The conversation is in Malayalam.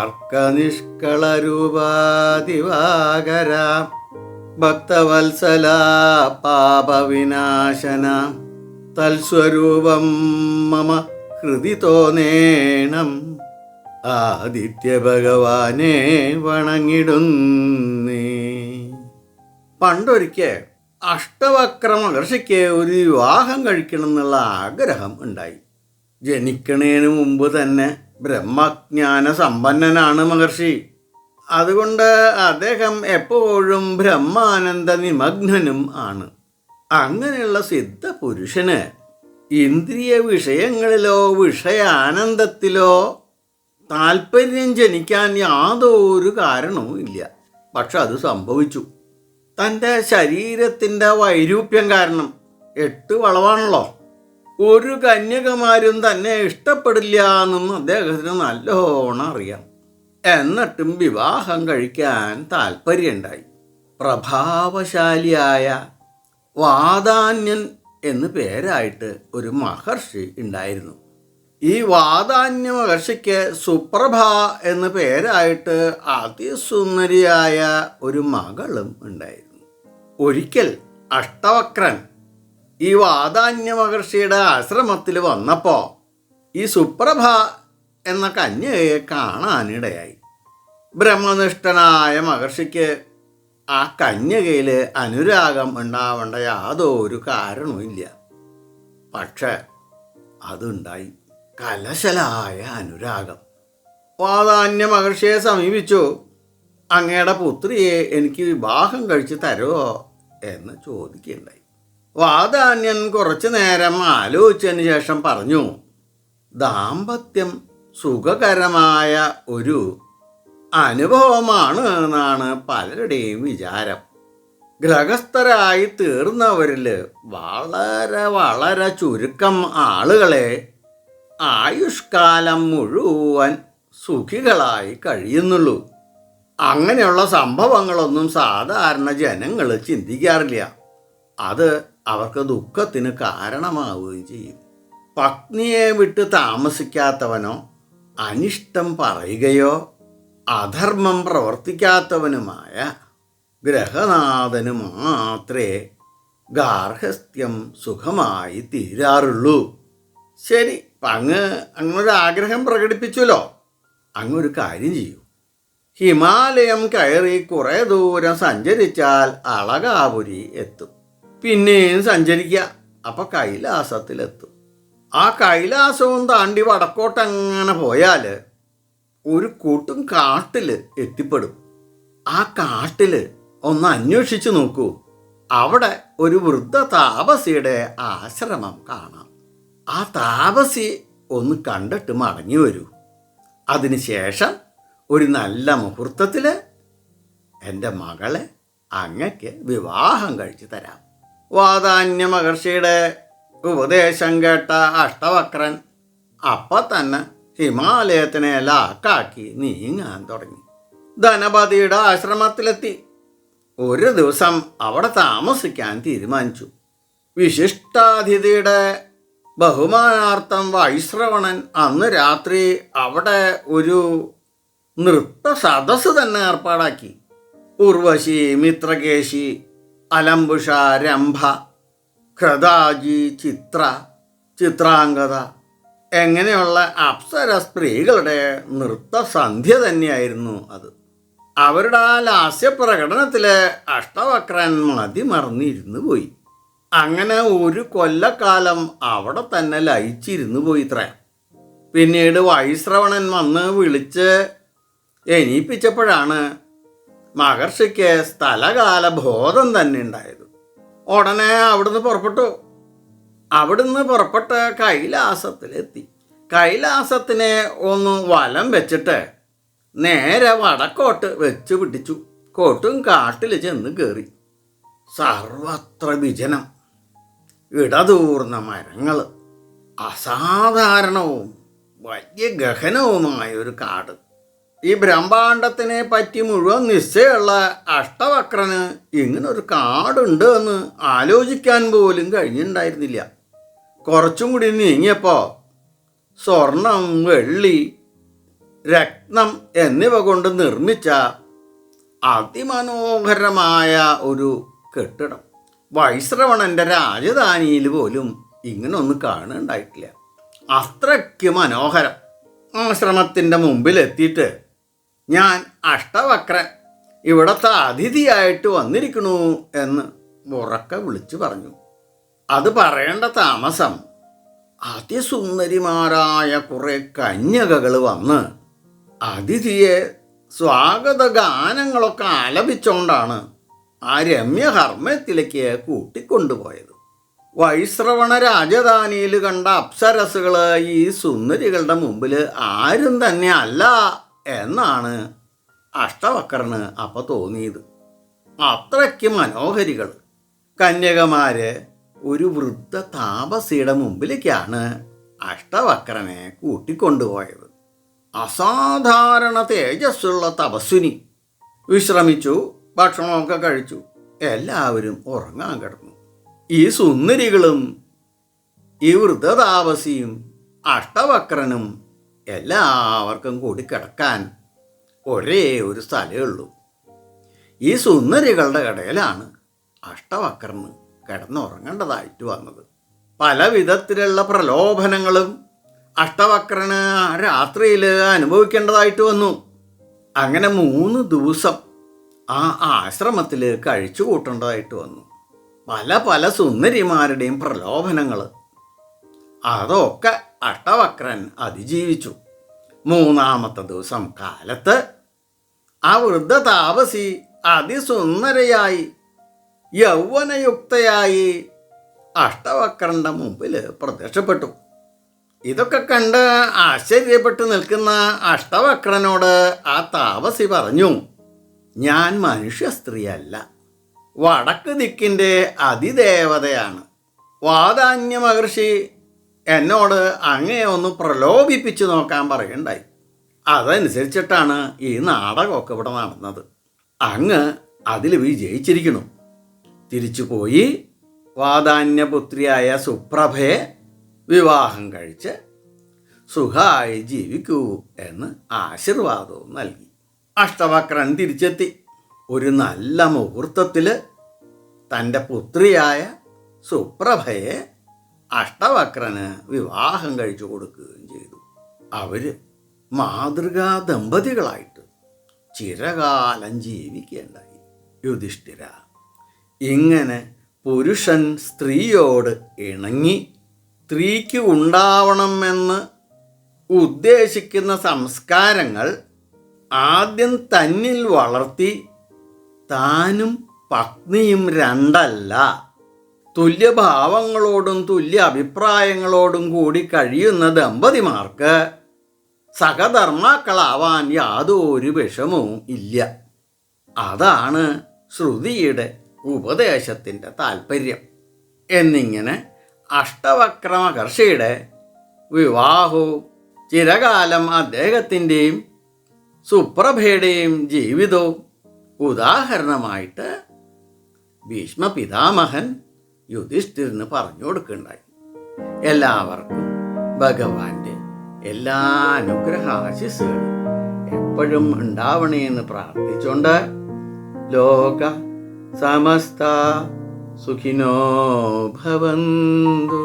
അർക്കനിഷ്കളരൂപാതിവാകര ഭക്തവത്സല പാപവിനാശന തൽസ്വരൂപം മമ ഹൃദി തോന്നേണം. ആദിത്യ ഭഗവാനെ വണങ്ങിടുന്നേ. പണ്ടൊരിക്കൽ അഷ്ടവക്ര മഹർഷിക്ക് ഒരു വിവാഹം കഴിക്കണം എന്നുള്ള ആഗ്രഹം ഉണ്ടായി. ജനിക്കണേന് മുമ്പ് തന്നെ ബ്രഹ്മജ്ഞാന സമ്പന്നനാണ് മഹർഷി. അതുകൊണ്ട് അദ്ദേഹം എപ്പോഴും ബ്രഹ്മാനന്ദ നിമഗ്നനും ആണ്. അങ്ങനെയുള്ള സിദ്ധ പുരുഷന് ഇന്ദ്രിയ വിഷയങ്ങളിലോ വിഷയാനന്ദത്തിലോ താല്പര്യം ജനിക്കാൻ യാതൊരു കാരണവും ഇല്ല. പക്ഷെ അത് സംഭവിച്ചു. തന്റെ ശരീരത്തിന്റെ വൈരൂപ്യം കാരണം എട്ട് വളവാണല്ലോ. ഒരു കന്യകമാരും തന്നെ ഇഷ്ടപ്പെടില്ല എന്നും അദ്ദേഹത്തിന് നല്ലോണം അറിയാം. എന്നിട്ടും വിവാഹം കഴിക്കാൻ താല്പര്യമുണ്ടായി. പ്രഭാവശാലിയായ വാതാന്യൻ എന്നു പേരായിട്ട് ഒരു മഹർഷി ഉണ്ടായിരുന്നു. ഈ വാതാന്യ മഹർഷിക്ക് സുപ്രഭ എന്ന പേരായിട്ട് അതിസുന്ദരിയായ ഒരു മകളും ഉണ്ടായിരുന്നു. ഒരിക്കൽ അഷ്ടവക്രൻ ഈ വാതാന്യ മഹർഷിയുടെ ആശ്രമത്തിൽ വന്നപ്പോൾ ഈ സുപ്രഭ എന്ന കന്യയെ കാണാനിടയായി. ബ്രഹ്മനിഷ്ഠനായ മഹർഷിക്ക് ആ കന്യകയിൽ അനുരാഗം ഉണ്ടാവേണ്ട യാതൊരു കാരണവുമില്ല പക്ഷേ അതുണ്ടായി. കലശലായ അനുരാഗം. വാതാന്യ മഹർഷിയെ സമീപിച്ചു. അങ്ങയുടെ പുത്രിയെ എനിക്ക് വിവാഹം കഴിച്ച് തരുമോ എന്ന് ചോദിക്കുകയുണ്ടായി. വാതാന്യൻ കുറച്ചു നേരം ആലോചിച്ചതിന് ശേഷം പറഞ്ഞു ദാമ്പത്യം സുഖകരമായ ഒരു അനുഭവമാണ് എന്നാണ് പലരുടെയും വിചാരം. ഗ്രഹസ്ഥരായി തീർന്നവരിൽ വളരെ വളരെ ചുരുക്കം ആളുകളെ ആയുഷ്കാലം മുഴുവൻ സുഖികളായി കഴിയുന്നുള്ളൂ. അങ്ങനെയുള്ള സംഭവങ്ങളൊന്നും സാധാരണ ജനങ്ങൾ ചിന്തിക്കാറില്ല. അത് അവർക്ക് ദുഃഖത്തിന് കാരണമാവുകയും ചെയ്യും. പത്നിയെ വിട്ട് താമസിക്കാത്തവനോ അനിഷ്ടം പറയുകയോ അധർമ്മം പ്രവർത്തിക്കാത്തവനുമായ ഗ്രഹനാഥന് മാത്രമേ ഗാർഹസ്ഥ്യം സുഖമായി തീരാറുള്ളൂ. ശരി അങ്ങ് അങ്ങൊരു ആഗ്രഹം പ്രകടിപ്പിച്ചല്ലോ അങ്ങൊരു കാര്യം ചെയ്യൂ. ഹിമാലയം കയറി കുറേ ദൂരം സഞ്ചരിച്ചാൽ അളകാപുരി എത്തും. പിന്നെയും സഞ്ചരിക്കുക അപ്പം കൈലാസത്തിലെത്തും. ആ കൈലാസവും താണ്ടി വടക്കോട്ടങ്ങനെ പോയാൽ ഒരു കൂട്ടും കാട്ടിൽ എത്തിപ്പെടും. ആ കാട്ടിൽ ഒന്ന് അന്വേഷിച്ചു നോക്കൂ. അവിടെ ഒരു വൃദ്ധ താപസിയുടെ ആശ്രമം കാണാം. ആ താപസി ഒന്ന് കണ്ടിട്ട് മടങ്ങി വരൂ. അതിനുശേഷം ഒരു നല്ല മുഹൂർത്തത്തിൽ എന്റെ മകളെ അങ്ങക്ക് വിവാഹം കഴിച്ചു തരാം. വാതാന്യ മഹർഷിയുടെ ഉപദേശം കേട്ട അഷ്ടവക്രൻ അപ്പം തന്നെ ഹിമാലയത്തിനെ ലാക്കാക്കി നീങ്ങാൻ തുടങ്ങി. ധനപതിയുടെ ആശ്രമത്തിലെത്തി. ഒരു ദിവസം അവിടെ താമസിക്കാൻ തീരുമാനിച്ചു. വിശിഷ്ടാതിഥിയുടെ ബഹുമാനാർത്ഥം വൈശ്രവണൻ അന്ന് രാത്രി അവിടെ ഒരു നൃത്ത സദസ്സ് തന്നെ ഏർപ്പാടാക്കി. ഉർവശി മിത്രകേശി അലംബുഷ രംഭ ഖ്രദാജി ചിത്ര ചിത്രാംഗത. എങ്ങനെയുള്ള അപ്സര സ്ത്രീകളുടെ നൃത്തസന്ധ്യ തന്നെയായിരുന്നു അത്. അവരുടെ ആ ലാസ്യ പ്രകടനത്തിൽ അഷ്ടവക്രൻ മതിമറന്നിരുന്നു പോയി. അങ്ങനെ ഒരു കൊല്ലക്കാലം അവിടെ തന്നെ ലയിച്ചിരുന്നു പോയി ഇത്ര. പിന്നീട് വൈശ്രവണൻ വന്ന് വിളിച്ച് എണീപ്പിച്ചപ്പോഴാണ് മഹർഷിക്ക് സ്ഥലകാല ബോധം തന്നെ ഉണ്ടായത്. ഉടനെ അവിടുന്ന് പുറപ്പെട്ടു. അവിടുന്ന് പുറപ്പെട്ട് കൈലാസത്തിലെത്തി. കൈലാസത്തിനെ ഒന്ന് വലം വെച്ചിട്ട് നേരെ വടക്കോട്ട് വെച്ച് പിടിച്ചു. കോട്ടും കാട്ടിൽ ചെന്ന് കയറി സർവത്ര വിജനം. ഇടതൂർന്ന മരങ്ങൾ അസാധാരണവും വലിയ ഗഹനവുമായ ഒരു കാട്. ഈ ബ്രഹ്മാണ്ടത്തിനെ പറ്റി മുഴുവൻ നിശ്ചയമുള്ള അഷ്ടവക്രന് ഇങ്ങനൊരു കാടുണ്ട് എന്ന് ആലോചിക്കാൻ പോലും കഴിഞ്ഞിട്ടുണ്ടായിരുന്നില്ല. കുറച്ചും കൂടി നീങ്ങിയപ്പോൾ സ്വർണം വെള്ളി രത്നം എന്നിവ കൊണ്ട് നിർമ്മിച്ച അതിമനോഹരമായ ഒരു കെട്ടിടം. വൈശ്രവണന്റെ രാജധാനിയിൽ പോലും ഇങ്ങനൊന്നും കാണുന്നുണ്ടായിട്ടില്ല അത്രയ്ക്ക് മനോഹരം. ആശ്രമത്തിന്റെ മുമ്പിലെത്തിയിട്ട് ഞാൻ അഷ്ടവക്രൻ. ഇവിടത്തെ അതിഥിയായിട്ട് വന്നിരിക്കണു എന്ന് ഉറക്കെ വിളിച്ചു പറഞ്ഞു. അത് പറയേണ്ട താമസം. അതിസുന്ദരിമാരായ കുറേ കന്യകകൾ വന്ന് അതിഥിയെ സ്വാഗത ഗാനങ്ങളൊക്കെ ആലപിച്ചുകൊണ്ടാണ് ആ രമ്യഹർമ്മത്തിലേക്ക് കൂട്ടിക്കൊണ്ടുപോയത്. വൈശ്രവണ രാജധാനിയിൽ കണ്ട അപ്സരസുകൾ ഈ സുന്ദരികളുടെ മുമ്പിൽ ആരും തന്നെ അല്ല. എന്നാണ് അഷ്ടവക്രന് അപ്പോൾ തോന്നിയത്. അത്രയ്ക്ക് മനോഹരികൾ. കന്യകമാര് ഒരു വൃദ്ധ താപസിയുടെ മുമ്പിലേക്കാണ് അഷ്ടവക്രനെ കൂട്ടിക്കൊണ്ടുപോയത്. അസാധാരണ തേജസ്സുള്ള തപസ്വിനി വിശ്രമിച്ചു ഭക്ഷണമൊക്കെ കഴിച്ചു. എല്ലാവരും ഉറങ്ങാൻ കിടന്നു. ഈ സുന്ദരികളും ഈ വൃദ്ധതാപസിയും അഷ്ടവക്രനും എല്ലാവർക്കും കൂടി കിടക്കാൻ ഒരേ ഒരു സ്ഥലമേ ഉള്ളൂ. ഈ സുന്ദരികളുടെ ഇടയിലാണ് അഷ്ടവക്രന് കിടന്നുറങ്ങേണ്ടതായിട്ട് വന്നത്. പല വിധത്തിലുള്ള പ്രലോഭനങ്ങളും അഷ്ടവക്രന് രാത്രിയിൽ അനുഭവിക്കേണ്ടതായിട്ട് വന്നു. അങ്ങനെ മൂന്ന് ദിവസം ആ ആശ്രമത്തിൽ കഴിച്ചു കൂട്ടേണ്ടതായിട്ട് വന്നു. പല പല സുന്ദരിമാരുടെയും പ്രലോഭനങ്ങൾ അതൊക്കെ അഷ്ടവക്രൻ അതിജീവിച്ചു. മൂന്നാമത്തെ ദിവസം കാലത്ത് ആ വൃദ്ധ താപസി അതിസുന്ദരയായി യൗവനയുക്തയായി അഷ്ടവക്രന്റെ മുമ്പിൽ പ്രത്യക്ഷപ്പെട്ടു. ഇതൊക്കെ കണ്ട് ആശ്ചര്യപ്പെട്ട് നിൽക്കുന്ന അഷ്ടവക്രനോട് ആ താപസി പറഞ്ഞു ഞാൻ മനുഷ്യ സ്ത്രീയല്ല വടക്ക് ദിക്കിന്റെ അതിദേവതയാണ്. വാദാന്യ മഹർഷി എന്നോട് അങ്ങയെ ഒന്ന് പ്രലോഭിപ്പിച്ചു നോക്കാൻ പറയുണ്ടായി. അതനുസരിച്ചിട്ടാണ് ഈ നാടകമൊക്കെ ഇവിടെ നടന്നത്. അങ്ങ് അതിൽ വിജയിച്ചിരിക്കുന്നു. തിരിച്ചു പോയി വാതാന്യപുത്രിയായ സുപ്രഭയെ വിവാഹം കഴിച്ച് സുഖമായി ജീവിക്കൂ എന്ന് ആശീർവാദവും നൽകി. അഷ്ടവക്രൻ തിരിച്ചെത്തി. ഒരു നല്ല മുഹൂർത്തത്തിൽ തന്റെ പുത്രിയായ സുപ്രഭയെ അഷ്ടവക്രന് വിവാഹം കഴിച്ചു കൊടുക്കുകയും ചെയ്തു. അവർ മാതൃകാ ദമ്പതികളായിട്ട് ചിരകാലം ജീവിക്കേണ്ടായി. യുധിഷ്ഠിര ഇങ്ങനെ പുരുഷൻ സ്ത്രീയോട് ഇണങ്ങി സ്ത്രീക്ക് ഉണ്ടാവണമെന്ന് ഉദ്ദേശിക്കുന്ന സംസ്കാരങ്ങൾ ആദ്യം തന്നിൽ വളർത്തി താനും പത്നിയും രണ്ടല്ല. തുല്യഭാവങ്ങളോടും തുല്യ അഭിപ്രായങ്ങളോടും കൂടി കഴിയുന്ന ദമ്പതിമാർക്ക് സഹധർമാക്കളാവാൻ യാതൊരു വിഷമവും ഇല്ല. അതാണ് ശ്രുതിയുടെ ഉപദേശത്തിന്റെ താല്പര്യം എന്നിങ്ങനെ അഷ്ടവക്രമകർഷിയുടെ വിവാഹവും ചിരകാലം അദ്ദേഹത്തിന്റെയും സുപ്രഭയുടെയും ജീവിതവും ഉദാഹരണമായിട്ട് ഭീഷ്മ പിതാമഹൻ യുധിഷ്ഠിരന് പറഞ്ഞു കൊടുക്കുകയുണ്ടായി എല്ലാവർക്കും ഭഗവാന്റെ എല്ലാ അനുഗ്രഹാശിസുകളും എപ്പോഴും ഉണ്ടാവണേ എന്ന് പ്രാർത്ഥിച്ചുകൊണ്ട് ലോക സമസ്ത സുഖിനോ ഭവന്തു.